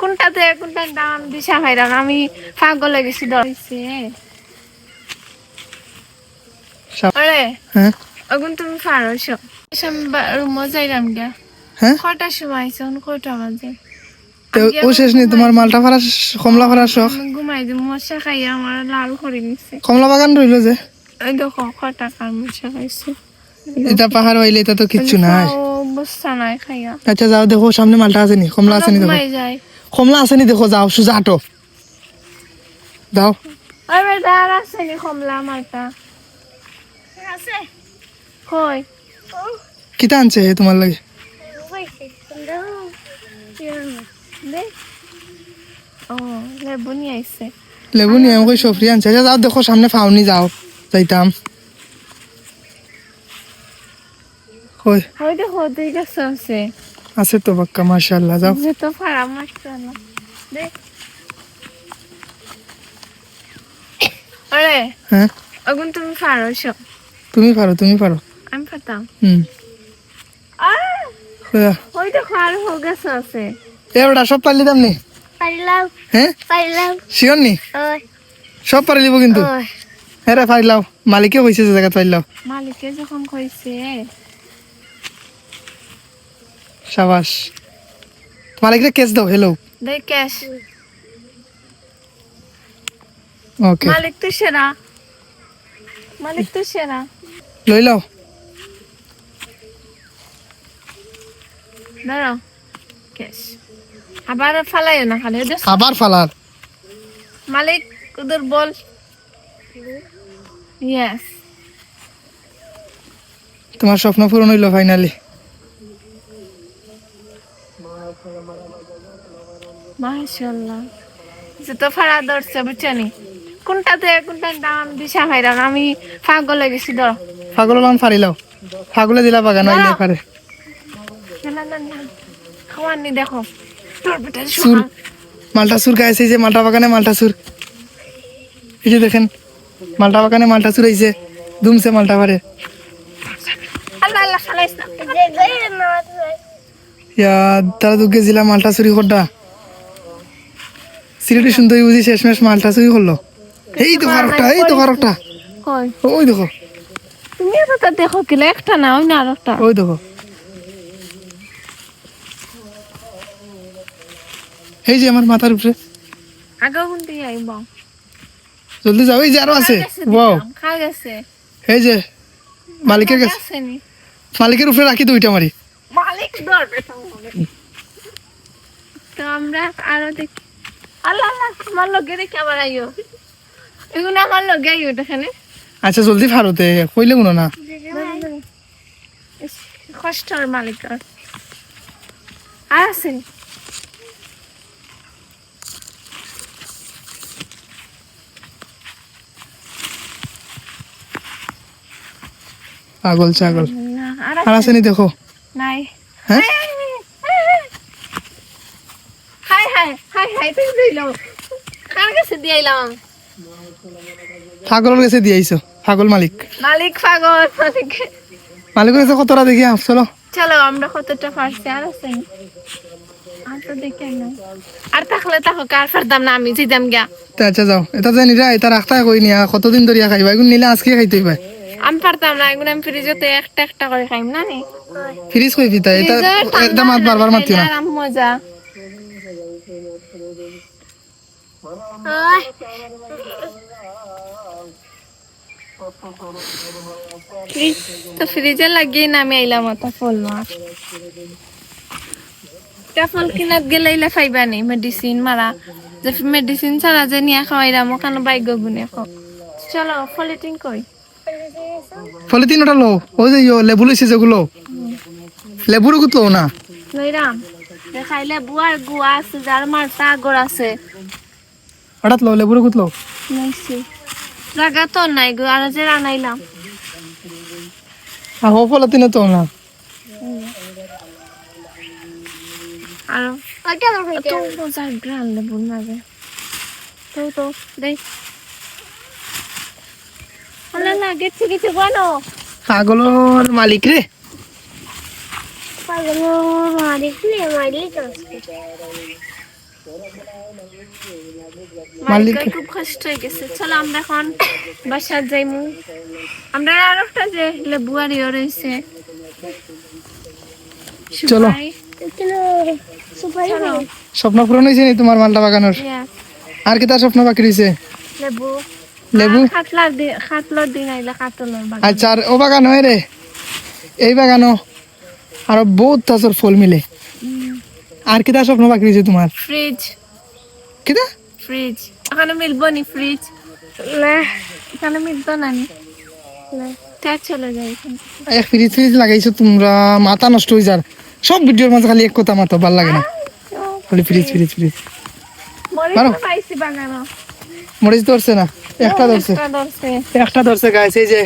কোনটাতে দাম দিশা ভাইরাম আমি পাগল হয়ে গেছি ধরেছি। হ্যাঁ? এখন তুমি পারো সব গা কটার সময় আইসো কটা বাজে? ও শেষ নেই তোমার মালটা ফারা কমলা শখ ঘুমাই মশা আমার লাল করে নিছে। কমলা বাগান রইল যে। দেখো কটা কার মশা খাইছে। এটা পাহাড় হইলে এটা তো কিচ্ছু নাই। ও বস্তা নাই খাইয়া। আচ্ছা যাও দেখো সামনে মালটা আছে নি? কমলা আছে নি দেখো? যায়। কমলা আছে নি দেখো যাও সুজা হাঁটো যাও। আর আছে নি কমলা আমারটা আছে। কই? কিতা আনছে হে তোমার লাগে? লেবু নিয়ে আইছে। লেবু নিয়ে আমাকে সফরি আনছে। আচ্ছা যাও দেখো সামনে ফাউনি যাও যাইতাম। ওই দেখো দুই গাছ আছে আছে তো বাক্কা মাশাআল্লাহ যাও। যে তো মারছে না। দে। আরে হ্যাঁ? এখন তুমি সব তুমি পারো তুমি পারো। আমি ফাতাম হুম। আহ! কইয়া। ওই দেখো আর হো গাছ আছে এ ওটা সব পারলি দাম নি পাইলাম হ্যাঁ? পাইলাম শিওর নি? সব কিন্তু? হ্যাঁ রে মালিকে কইছে যে জায়গা ফাইলাও মালিকে যখন কইছে সাবাস। মালিকরে কেস দাও হেলো দে ক্যাশ ওকে মালিক তো সেরা। মালিক তো সেরা। লই লাও। দাঁড়াও। ক্যাশ আবার ফালাইও না খালি আবার ফালার। মালিক ওদের বল। ইয়েস তোমার স্বপ্ন পূরণ হইল ফাইনালি মাশাল্লাহ যে তো ফাড়া ধরছে বুঝছনি কোনটাতে কোনটা দাম দিশা ভাইরাম আমি পাগল হয়ে গেছি ধরো। ফাগল লাম ফারিলাও ফাগলে দিলা বাগান আইলে পারে। না না না খাওয়ার নি দেখো। তোর বেটা সুর মালটা সুর গাইছে যে মালটা বাগানে মালটা সুর এই যে দেখেন মালটা বাগানে মালটা সুর আইছে দুমছে মালটা পারে। আল্লাহ আল্লাহ খালাইস না। তারা দুগে জিলা মালটা চুরি করডা সিলেটি সুন্দরী বুঝি শেষমেশ মালটা চুরি করল। এই তো কারকটা এই তো কারকটা ওই দেখো। তুমি তো দেখো কিলা একটা না ওই না আর একটা ওই দেখো। এই যে আমার মাথার উপরে। আগে দিয়ে আইব। জলদি যাও এই যে আরও আছে। ওয়াও খাই গেছে। এই যে মালিকের কাছে মালিকের উপরে রাখি দুইটা মারি। মালিক ধরবে তো আমরা আরও দেখি। আল্লাহ আল্লাহ আমার লগে দেখে আবার আইও। এগুলো আমার লগে আইও এখানে আচ্ছা জলদি ফারতে কইলে কোনো না। কষ্টর মালিকর আর। আছে পাগল ছাগল। আর আর আছে নি? দেখো। নাই। হ্যাঁ? হাই হাই হাই হাই তুই দিলাম। কার কাছে দিয়ে এলাম পাগলের কাছে দিয়ে পাগল মালিক। মালিক পাগল মালিক। মালিকের কাছে কতটা দেখি চলো। চলো আমরা কতটা পারছি আর আছে? আর না থাকলে থাকো কার পারতাম না আমি যেতাম গিয়া। আচ্ছা যাও এটা যে নিরা এটা রাখতা কই নিয়া কতদিন ধরিয়া খাইবা? এগুন নিলে আজকে খাইতে হইবা। আমি পারতাম না এগুলো আমি ফ্রিজতে একটা একটা করে খাইম না নি ফ্রিজ কই পিতা এটা এটা মাত বারবার মাতিও না। মজা। ফ্রিজ তো ফ্রিজে লাগিয়ে নামে আইলাম অত ফল মার তা ফল কিনাত গেলে ইলা ফাইবা নি মেডিসিন মারা। যে মেডিসিন ছাড়া যে নিয়ে খাওয়াইলাম ওখানে বাইক গুনে চলো ফলিটিং কই? ফলে তিন ওটা লো ওই যে লেবু লইছে যেগুলো। লেবুর গুত লো না। লইরাম দেখাইলে বুয়ার গুয়া আছে যার মারটা আগর আছে। হঠাৎ লো লেবুর গুত। লো নাইছি জায়গা তো নাই গো আর যে রানাইলাম আহো ফলে তিনে তো না। আর তো মজার গ্রান লেবুর মাঝে। তো তো দেখ। না গেছি কিছু বানো পাগলর মালিক রে। মালিক- মালিকের খুব কষ্ট হয়ে গেছে। চলো আমরা এখন বাসার যাইমু। আমরা আর একটা যে লেবু ইয়ে রয়েছে। চলো। স্বপ্ন পূরণ হয়েছে তোমার মালটা বাগানোর? আর কি তার স্বপ্ন বাকি রয়েছে? লেবু। লেবু? আচ্ছা আর ও বাগান হয় রে? এই বাগানও আরও বহুত তাজর ফল মিলে। আর কি তার স্বপ্ন বাকি রয়েছে তোমার? ফ্রিজ। কিতা? ফ্রিজ। এখানে মিলবো নি ফ্রিজ। এখানে মিলতো না নি। তা চলে যাই এখানে। এক ফ্রিজ ফ্রিজ লাগাইছো তোমরা মাথা নষ্ট হয়ে যার। সব ভিডিওর মাঝে খালি এক কথা মাতো ভালো লাগে না। খালি ফ্রিজ ফ্রিজ ফ্রিজ। মরিচ তো পাইছি বাগানো মরিচ ধরছে না। একটা ধরছে। একটা ধরছে। গাছ এই যে